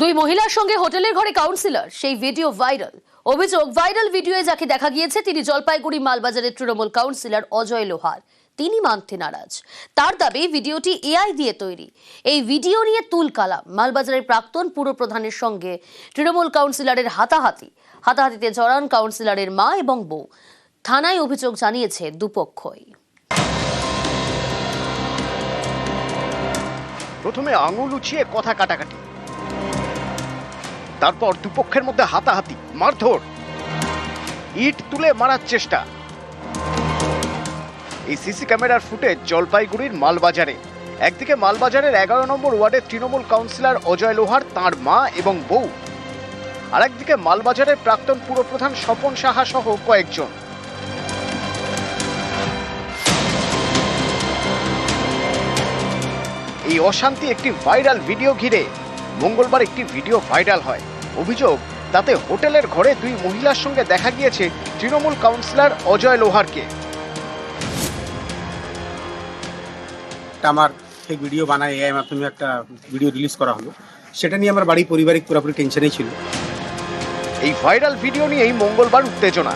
দুই মহিলার সঙ্গে হোটেলের ঘরে কাউন্সিলর সেই ভিডিও ভাইরাল অভিযোগ ভাইরাল ভিডিওয়ে যাকে দেখা গিয়েছে, তিনি জলপাইগুড়ি মালবাজারের তৃণমূল কাউন্সিলর অজয় লোহার। তিনি মানতে নারাজ। তার দাবি, ভিডিওটি এআই দিয়ে তৈরি। এই ভিডিও নিয়ে তুল কালাম। মালবাজারের প্রাক্তন পুরপ্রধানের সঙ্গে তৃণমূল কাউন্সিলরের হাতাহাতি। হাতাহাতিতে জড়ান কাউন্সিলরের মা এবং বউ। থানায় অভিযোগ জানিয়েছে দুপক্ষই। প্রথমে আঙুল উঠিয়ে কথা কাটাকাটি। তারপর দুপক্ষের মধ্যে হাতাহাতি, মারধর। ইট তুলে মারার চেষ্টা। এই সিসি ক্যামেরার ফুটেজ জলপাইগুড়ির মালবাজারে। একদিকে মালবাজারের এগারো নম্বর ওয়ার্ডের তৃণমূল কাউন্সিলর অজয় লোহার, তাঁর মা এবং বউ। আর একদিকে মালবাজারের প্রাক্তন পুরপ্রধান স্বপন সাহা সহ কয়েকজন। এই অশান্তি একটি ভাইরাল ভিডিও ঘিরে। মঙ্গলবার একটি ভিডিও ভাইরাল হয়। অভিযোগ তাতে হোটেলের ঘরে দুই মহিলার সঙ্গে দেখা গিয়েছে তৃণমূল কাউন্সিলর অজয় লোহারকে। আমার সেই ভিডিও বানায় এআই মাধ্যমে একটা ভিডিও রিলিজ করা হলো। সেটা নিয়ে আমার বাড়ি পারিবারিক পুরোপুরি টেনশনেই ছিল। এই ভাইরাল ভিডিও নিয়েই মঙ্গলবার উত্তেজনা।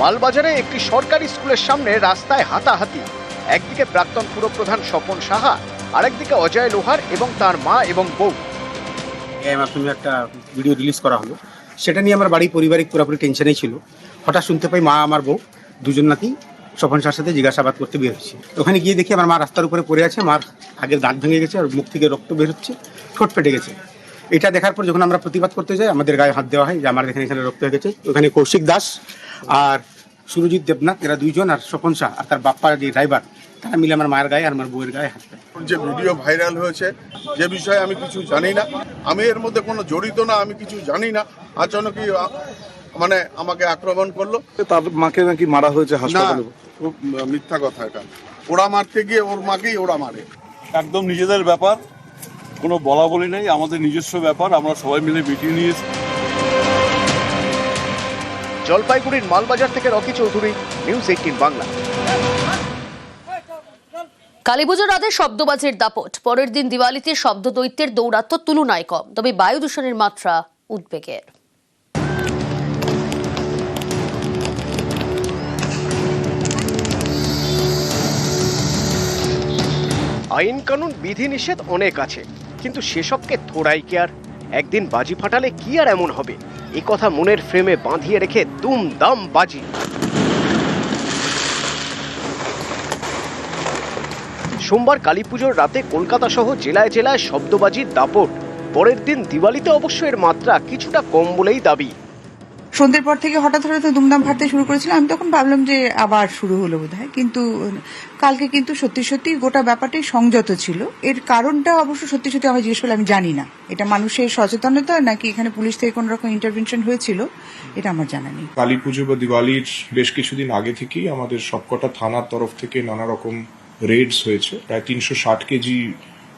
মালবাজারে একটি সরকারি স্কুলের সামনে রাস্তায় হাতাহাতি। একদিকে প্রাক্তন পুরপ্রধান স্বপন সাহা আরেকদিকে অজয় লোহার এবং তার মা এবং বউ। এআই মাধ্যমে একটা ভিডিও রিলিজ করা হলো। সেটা নিয়ে আমার বাড়ি পরিবারিক পুরোপুরি টেনশনেই ছিল। হঠাৎ শুনতে পাই মা, আমার বউ দুজন নাকি স্বপন সার সাথে জিজ্ঞাসাবাদ করতে বের হচ্ছে ওখানে গিয়ে দেখি আমার মা রাস্তার উপরে পড়ে আছে, মার আগের দাঁত ভেঙে গেছে আর মুখ থেকে রক্ত বের হচ্ছে, ঠোঁট ফেটে গেছে। এটা দেখার পর যখন আমরা প্রতিবাদ করতে যাই, আমাদের গায়ে হাত দেওয়া হয় যে আমার এখানে এখানে রক্ত হয়ে গেছে। ওখানে কৌশিক দাস আর সুরজিৎ দেবনাথ, এরা দুইজন আর স্বপন শাহ আর তার বাপ্পা যে ড্রাইভার তারা মিলে আমার মায়ের গায়ে আর আমার বউয়ের গায়ে হাত যে ভিডিও ভাইরাল হয়েছে যে বিষয়ে আমি কিছু জানি না। আমি এর মধ্যে কোনো জড়িত না আমি কিছু জানি না। আচানকই আ- মানে আমাকে আক্রমণ করল? তার মাকে নাকি মারা হয়েছে না হাসপাতালে খুব মিথ্যা কথা এটা। ওরা মারতে গিয়ে ওর মাকেই ওরা মারে। একদম নিজেদের ব্যাপার কোনো বলা বলি নেই আমাদের নিজস্ব ব্যাপার আমরা সবাই মিলে মিটিয়ে নিয়েছি। জলপাইগুড়ির মালবাজার থেকে রকি চৌধুরী নিউজ এইটিন বাংলা। কালীপুজোর রাতে শব্দবাজির দাপট। পরের দিন দিওয়ালিতে শব্দ দৈত্যের দৌরাত্ম্য তুলনায় কম। তবে বায়ু দূষণের মাত্রা উদ্বেগের। আইন কানুন, বিধিনিষেধ অনেক আছে। কিন্তু সেসবকে থোড়াই কে আর? একদিন বাজি ফাটালে কি আর এমন হবে? এ কথা মনের ফ্রেমে বাঁধিয়ে রেখে দুম দাম বাজি। সোমবার কালীপুজোর রাতে কলকাতা সহ জেলায় জেলায় শব্দবাজির দাপট। পরের দিন দিওয়ালিতে অবশ্য এর মাত্রা কিছুটা কম বলেই দাবি। সন্ধ্যের পর থেকে হঠাৎ হঠাৎ দুমদাম ফাটতে শুরু করেছিল। আমি তখন ভাবলাম যে আবার শুরু হলো বোধহয়। কিন্তু কালকে কিন্তু সত্যি সত্যি গোটা ব্যাপারটাই সংযত ছিল। এর কারণটা অবশ্য সত্যি সত্যি আমি জিজ্ঞেস করলে আমি জানি না। এটা মানুষের সচেতনতা নাকি এখানে পুলিশ থেকে কোনো রকম ইন্টারভেনশন হয়েছিল এটা আমার জানা নেই। কালী পুজো বা দিওয়ালির বেশ কিছুদিন আগে থেকেই আমাদের সবকটা থানার তরফ থেকে নানা রকম রেডস হয়েছে। প্রায় তিনশো ষাট কেজি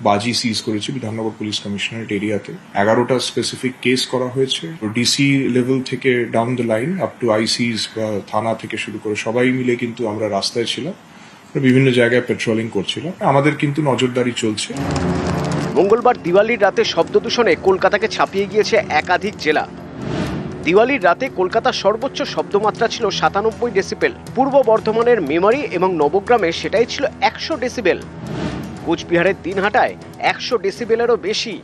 বাজি সিজ করেছে বিধাননগর পুলিশ কমিশনারেট এরিয়াতে। এগারোটা স্পেসিফিক কেস করা হয়েছে। ডিসি লেভেল থেকে down the line up to ICs বা থানা থেকে শুরু করে সবাই মিলে কিন্তু আমরা রাস্তায় ছিলাম। বিভিন্ন জায়গায় পেট্রোলিং করছিলাম। আমাদের কিন্তু নজরদারি চলছে। মঙ্গলবার দিওয়ালির রাতে শব্দ দূষণে কলকাতাকে ছাপিয়ে গিয়েছে একাধিক জেলা। দিওয়ালির রাতে কলকাতার সর্বোচ্চ শব্দমাত্রা ছিল সাতানব্বই ডেসিবেল। পূর্ব বর্ধমানের মেমারি এবং নবগ্রামে সেটাই ছিল একশো ডেসিবেল। কোচবিহারের দিনহাটায় একশো ডেসিবেলেরও বেশি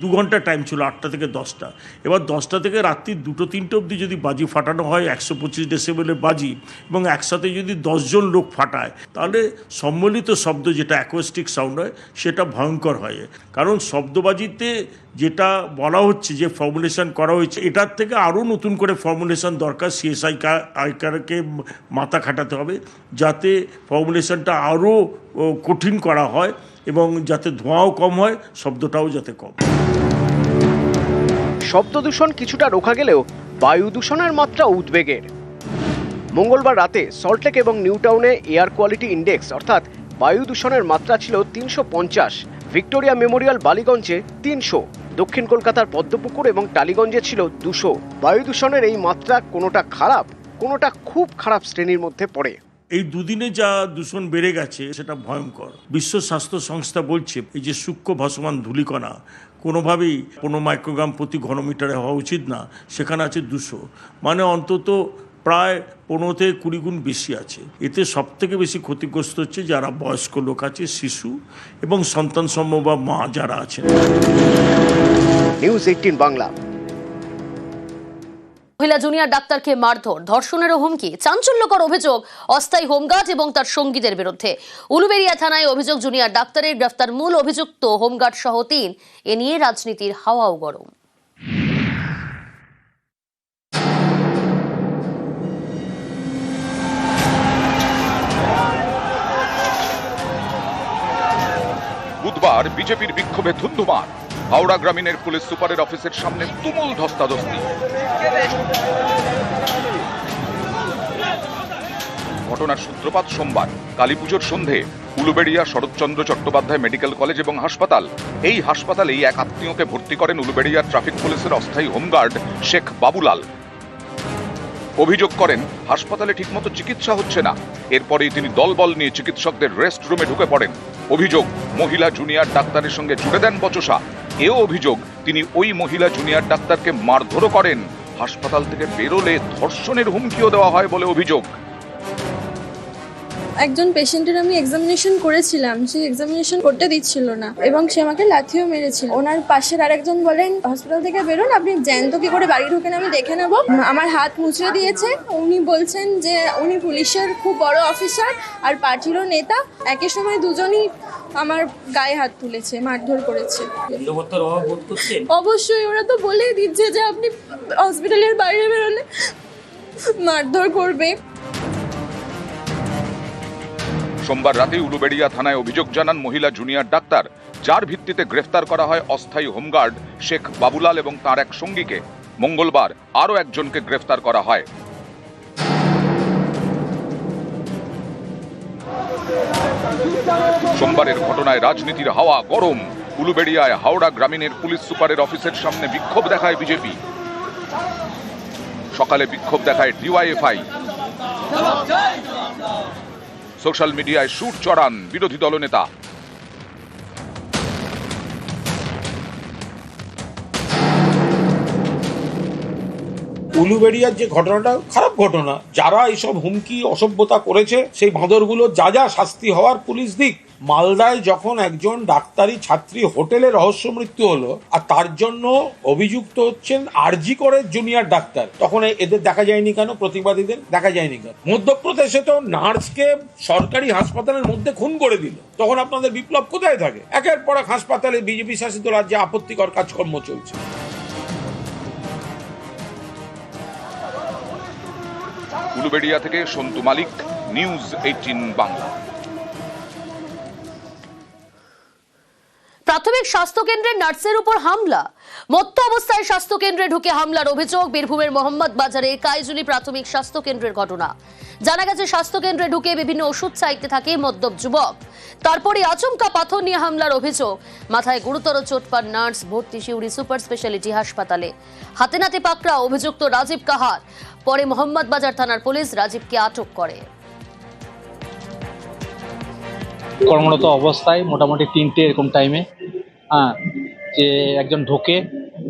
দু ঘণ্টা টাইম ছিল, আটটা থেকে দশটা। এবার দশটা থেকে রাত্রি দুটো, তিনটে অবধি যদি বাজি ফাটানো হয়, একশো পঁচিশ ডেসিবেলের বাজি এবং একসাথে যদি দশজন লোক ফাটায়, তাহলে সম্মিলিত শব্দ যেটা অ্যাকোস্টিক সাউন্ড হয়, সেটা ভয়ঙ্কর হয়। কারণ শব্দবাজিতে যেটা বলা হচ্ছে, যে ফর্মুলেশন করা হয়েছে, এটার থেকে আরও নতুন করে ফর্মুলেশন দরকার সিএসআই আইকারকে মাথা খাটাতে হবে, যাতে ফর্মুলেশনটা আরও কঠিন করা হয় এবং যাতে ধোঁয়াও কম হয়, শব্দটাও যাতে কম শব্দ দূষণ কিছুটা রোখা গেলেও বায়ু দূষণের মাত্রা উদ্বেগের। মঙ্গলবার রাতে সল্টলেক এবং নিউটাউনে এয়ার কোয়ালিটি ইন্ডেক্স, অর্থাৎ বায়ু দূষণের মাত্রা ছিল তিনশো পঞ্চাশ, ভিক্টোরিয়া মেমোরিয়াল বালিগঞ্জে তিনশো, দক্ষিণ কলকাতার পদ্মপুকুর এবং টালিগঞ্জে ছিল দুশো। বায়ু দূষণের এই মাত্রা কোনোটা খারাপ, কোনোটা খুব খারাপ শ্রেণির মধ্যে পড়ে। এই দুদিনে যা দূষণ বেড়ে গেছে, সেটা ভয়ঙ্কর। বিশ্ব স্বাস্থ্য সংস্থা বলছে, এই যে সূক্ষ্ম ভাসমান ধূলিকণা কোনোভাবেই কোনো মাইক্রোগ্রাম প্রতি ঘনমিটারে হওয়া উচিত না, সেখানে আছে দুশো। মানে অন্তত প্রায় পনেরো থেকে কুড়ি গুণ বেশি আছে। এতে সব থেকে বেশি ক্ষতিগ্রস্ত হচ্ছে যারা বয়স্ক লোক আছে, শিশু এবং সন্তান সম্ভব বা মা যারা আছেন। News eighteen Bangla. মহিলা জুনিয়র ডাক্তারকে মারধর, ধর্ষণেরও হুমকি, চাঞ্চল্যকর অভিযোগ, অস্থায়ী হোমগার্ড এবং তার সঙ্গীদের বিরুদ্ধে। উলুবেড়িয়া থানায় অভিযোগ, জুনিয়র ডাক্তারের গ্রেফতার মূল অভিযুক্ত হোমগার্ড সহ তিন। এ নিয়ে রাজনীতির হাওয়াও গরম। বুধবার বিজেপির বিক্ষোভে ধুন্ধুমার। হাওড়া গ্রামীণের পুলিশ সুপারের অফিসের সামনে তুমুল ধস্তাধস্তি। ঘটনার সূত্রপাত সোমবার। কালীপুজোর সন্ধে উলুবেড়িয়া শরৎচন্দ্র চট্টোপাধ্যায় মেডিকেল কলেজ এবং হাসপাতাল। এই হাসপাতালেই এক আত্মীয়কে ভর্তি করেন উলুবেড়িয়ার ট্রাফিক পুলিশের অস্থায়ী হোমগার্ড শেখ বাবুলাল। অভিযোগ করেন, হাসপাতালে ঠিকমতো চিকিৎসা হচ্ছে না। এরপরেই তিনি দলবল নিয়ে চিকিৎসকদের রেস্ট রুমে ঢুকে পড়েন। অভিযোগ, মহিলা জুনিয়র ডাক্তারের সঙ্গে জুড়ে দেন বচসা। এও অভিযোগ, তিনি ওই মহিলা জুনিয়র ডাক্তারকে মারধরও করেন। হাসপাতাল থেকে বেরোলে ধর্ষণের হুমকিও দেওয়া হয় বলে অভিযোগ। একজন পেশেন্টের আমি এক্সামিনেশন করেছিলাম সেই এক্সামিনেশন করতে দিচ্ছিল না এবং সে আমাকে লাথিও মেরেছিল। ওনার পাশের আরেকজন বলেন হসপিটাল থেকে বেরোন, আপনি জ্যান্ত কি করে বাড়ি ঢোকেন আমি দেখে নেব। আমার হাত মুচড়ে দিয়েছে। উনি বলছেন যে, উনি পুলিশের খুব বড় অফিসার আর পার্টিরও নেতা। একই সময় দুজনই আমার গায়ে হাত তুলেছে মারধর করেছে। অবশ্যই ওরা তো বলেই দিচ্ছে যে আপনি হসপিটালের বাইরে বেরোলে মারধর করবে। সোমবার রাতে উলুবেড়িয়া থানায় অভিযোগ জানান মহিলা জুনিয়র ডাক্তার যার ভিত্তিতে গ্রেফতার করা হয় অস্থায়ী হোমগার্ড শেখ বাবুলাল এবং তার এক সঙ্গীকে। মঙ্গলবার আরও একজনকে গ্রেফতার করা হয়। সোমবারের ঘটনায় রাজনীতির হাওয়া গরম। উলুবেড়িয়ায় হাওড়া গ্রামীণের পুলিশ সুপারের অফিসের সামনে বিক্ষোভ দেখায় বিজেপি। সকালে বিক্ষোভ দেখায় ডিওয়াইএফআই। সোশ্যাল মিডিয়ায় সুর চড়ান বিরোধী দলনেতা। উলুবেড়িয়ার যে ঘটনাটা, খারাপ ঘটনা। যারা এইসব হুমকি, অসভ্যতা করেছে, সেই বাঁদরগুলো যা যা শাস্তি হওয়ার পুলিশ দিক। মালদায় যখন একজন ডাক্তারি ছাত্রী হোটেলে রহস্য মৃত্যু হলো, আর তার জন্য অভিযুক্ত হচ্ছেন আরজি করে জুনিয়র ডাক্তার, তখন এদের দেখা যায়নি কেন? প্রতিবাদীদের দেখা যায়নি কেন? মধ্যপ্রদেশে তো নার্সকে সরকারি হাসপাতালের মধ্যে খুন করে দিল। তখন আপনাদের বিপ্লব কোথায় থাকে? একের পর এক হাসপাতালে বিজেপি শাসিত রাজ্যে আপত্তিকর কাজকর্ম চলছে। উলুবেড়িয়া থেকে সন্তু মালিক, নিউজ এইটিন বাংলা। প্রাথমিক স্বাস্থ্য কেন্দ্রের নার্সের উপর হামলা। মত্ত অবস্থায় স্বাস্থ্য কেন্দ্রে ঢুকে হামলার অভিযোগ বীরভূমের মোহাম্মদ বাজারে কাইজুলি প্রাথমিক স্বাস্থ্য কেন্দ্রের ঘটনা। জানা গেছে স্বাস্থ্য কেন্দ্রে ঢুকে বিভিন্ন ওষুধ চাইতে থাকে মদ্যপ যুবক। তারপরে আচমকা পাথর নিয়ে হামলার অভিযোগ। মাথায় গুরুতর চোট পান নার্স, ভর্তি শিউরি সুপার স্পেশালিটি হাসপাতালে। হাতে নাতে পাকড়া অভিযুক্ত রাজীব কাহার। পরে মোহাম্মদ বাজার থানার পুলিশ রাজীবকে আটক করে। কর্মরত অবস্থায় মোটামুটি তিনটে এরকম টাইমে হ্যাঁ যে একজন ঢোকে,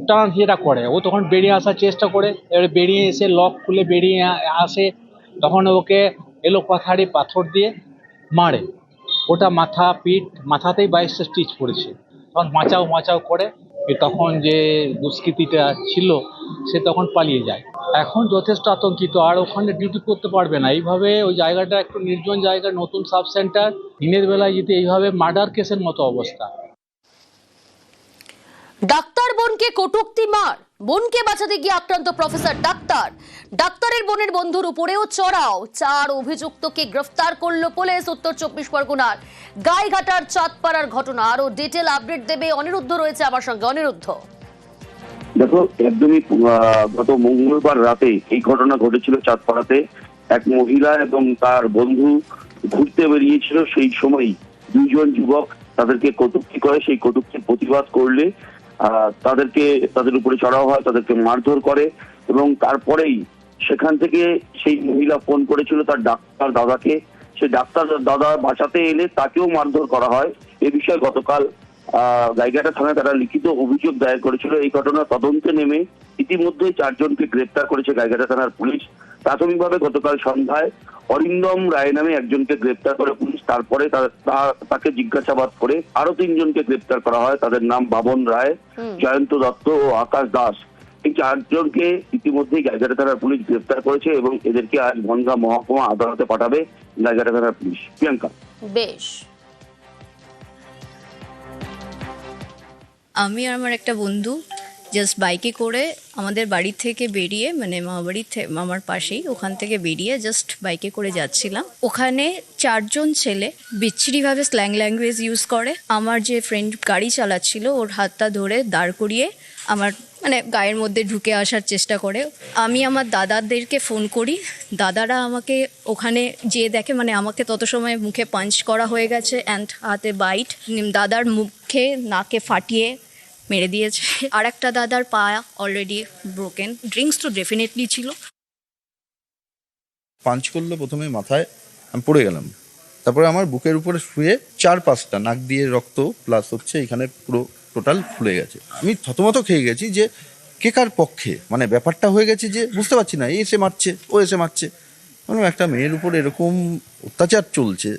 টান যেটা করে। ও তখন বেরিয়ে আসার চেষ্টা করে। এবারে বেরিয়ে এসে লক খুলে বেরিয়ে আসে। তখন ওকে এলো পাথাড়ি পাথর দিয়ে মারে। ওটা মাথা, পিঠ মাথাতেই বাইশটা স্টিচ পড়েছে। তখন মাচাও মাচাও করে তখন যে দুষ্কৃতিটা ছিল, সে তখন পালিয়ে যায়। এখন যথেষ্ট আতঙ্কিত, আর ওখানে ডিউটি করতে পারবে না। এইভাবে ওই জায়গাটা একটু নির্জন জায়গা, নতুন সাব সেন্টার দিনের বেলায় যদি এইভাবে মার্ডার কেসের মতো অবস্থা। ডাক্তার বোনকে কটুক্তি মার। বোনকে বাঁচাতে গিয়ে আক্রান্ত প্রফেসর ডাক্তার। ডাক্তারের বোনের বন্ধুর উপরেও চড়াও। চার অভিযুক্তকে গ্রেফতার করল পুলিশ, উত্তর চব্বিশ পরগনার গাইঘাটার চাঁদপাড়ার ঘটনা। আরও ডিটেল আপডেট দেবে অনিরুদ্ধ রয়েছে আমার সঙ্গে। অনিরুদ্ধ। দেখো, একদমই গত মঙ্গলবার রাতে এই ঘটনা ঘটেছিল চাঁদপাড়াতে। এক মহিলা এবং তার বন্ধু ঘুরতে বেরিয়েছিল। সেই সময় দুইজন যুবক তাদেরকে কটূক্তি করে, সেই কটূক্তির প্রতিবাদ করলে তাদেরকে তাদের উপরে চড়াও হয় তাদেরকে মারধর করে এবং তারপরেই সেখান থেকে সেই মহিলা ফোন করেছিল তার ডাক্তার দাদাকে। সে ডাক্তার দাদা বাঁচাতে এলে তাকেও মারধর করা হয়। এ বিষয়ে গতকাল আহ, গাইঘাটা থানায় তারা লিখিত অভিযোগ দায়ের করেছিল। এই ঘটনা তদন্তে নেমে ইতিমধ্যেই চারজনকে গ্রেপ্তার করেছে গাইঘাটা থানার পুলিশ। প্রাথমিকভাবে গতকাল সন্ধ্যায় অরিন্দম রায় নামে একজনকে গ্রেপ্তার করে পুলিশ তারপরে তাকে জিজ্ঞাসাবাদ করে আরও তিনজনকে গ্রেপ্তার করা হয়। তাদের নাম বাবন রায় জয়ন্ত দত্ত ও আকাশ দাস। এই চারজনকে ইতিমধ্যেই গাইঘাটা থানার পুলিশ গ্রেপ্তার করেছে এবং এদেরকে আজ বনগা মহকুমা আদালতে পাঠাবে গাইঘাটা থানার পুলিশ। প্রিয়াঙ্কা। বেশ। আমি আর আমার একটা বন্ধু জাস্ট বাইকে করে আমাদের বাড়ি থেকে বেরিয়ে মানে মামাবাড়ি মামার পাশেই ওখান থেকে বেরিয়ে জাস্ট বাইকে করে যাচ্ছিলাম। ওখানে চারজন ছেলে বিচ্ছিরিভাবে স্ল্যাং ল্যাঙ্গুয়েজ ইউজ করে। আমার যে ফ্রেন্ড গাড়ি চালাচ্ছিল, ওর হাতটা ধরে দাঁড় করিয়ে আমার মানে গায়ের মধ্যে ঢুকে আসার চেষ্টা করে। আমি আমার দাদাদেরকে ফোন করি। দাদারা আমাকে ওখানে যেয়ে দেখে মানে আমাকে তত সময় মুখে পাঞ্চ করা হয়ে গেছে অ্যান্ড হাতে বাইট দাদার মুখে, নাকে ফাটিয়ে মেরে দিয়েছে। আর একটা দাদার পা অলরেডি ব্রোকেন ড্রিঙ্কস তো ডেফিনেটলি ছিল। পাঞ্চ করল প্রথমে মাথায়, আমি পড়ে গেলাম। তারপরে আমার বুকের উপরে শুয়ে চার পাঁচটা নাক দিয়ে রক্ত প্লাস হচ্ছে এখানে পুরো টোটাল ফুলে গেছে। আমি থতমত খেয়ে গেছি যে কে কার পক্ষে? মানে ব্যাপারটা হয়ে গেছে যে বুঝতে পারছি না এসে মারছে, ও এসে মারছে। মানে একটা মেয়ের উপর এরকম অত্যাচার চলছে।